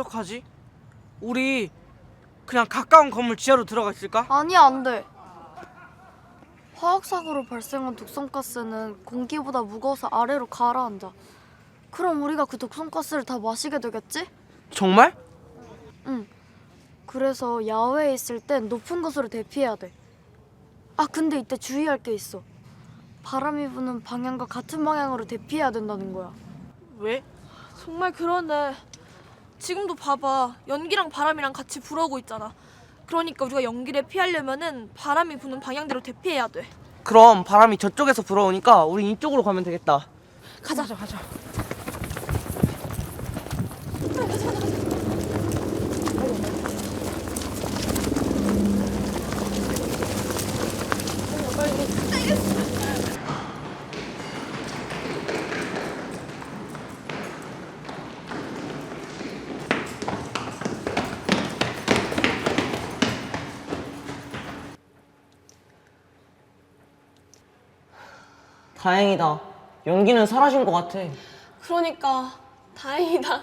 어떡하지? 우리 그냥 가까운 건물 지하로 들어가 있을까? 아니 안 돼. 화학 사고로 발생한 독성가스는 공기보다 무거워서 아래로 가라앉아. 그럼 우리가 그 독성가스를 다 마시게 되겠지? 정말? 응. 그래서 야외에 있을 땐 높은 곳으로 대피해야 돼. 아 근데 이때 주의할 게 있어. 바람이 부는 방향과 같은 방향으로 대피해야 된다는 거야. 왜? 정말 그러네. 지금도 봐봐. 연기랑 바람이랑 같이 불어오고 있잖아. 그러니까 우리가 연기를 피하려면은 바람이 부는 방향대로 대피해야 돼. 그럼 바람이 저쪽에서 불어오니까 우린 이쪽으로 가면 되겠다. 가자. 가자 가자. 다행이다. 연기는 사라진 것 같아. 그러니까 다행이다.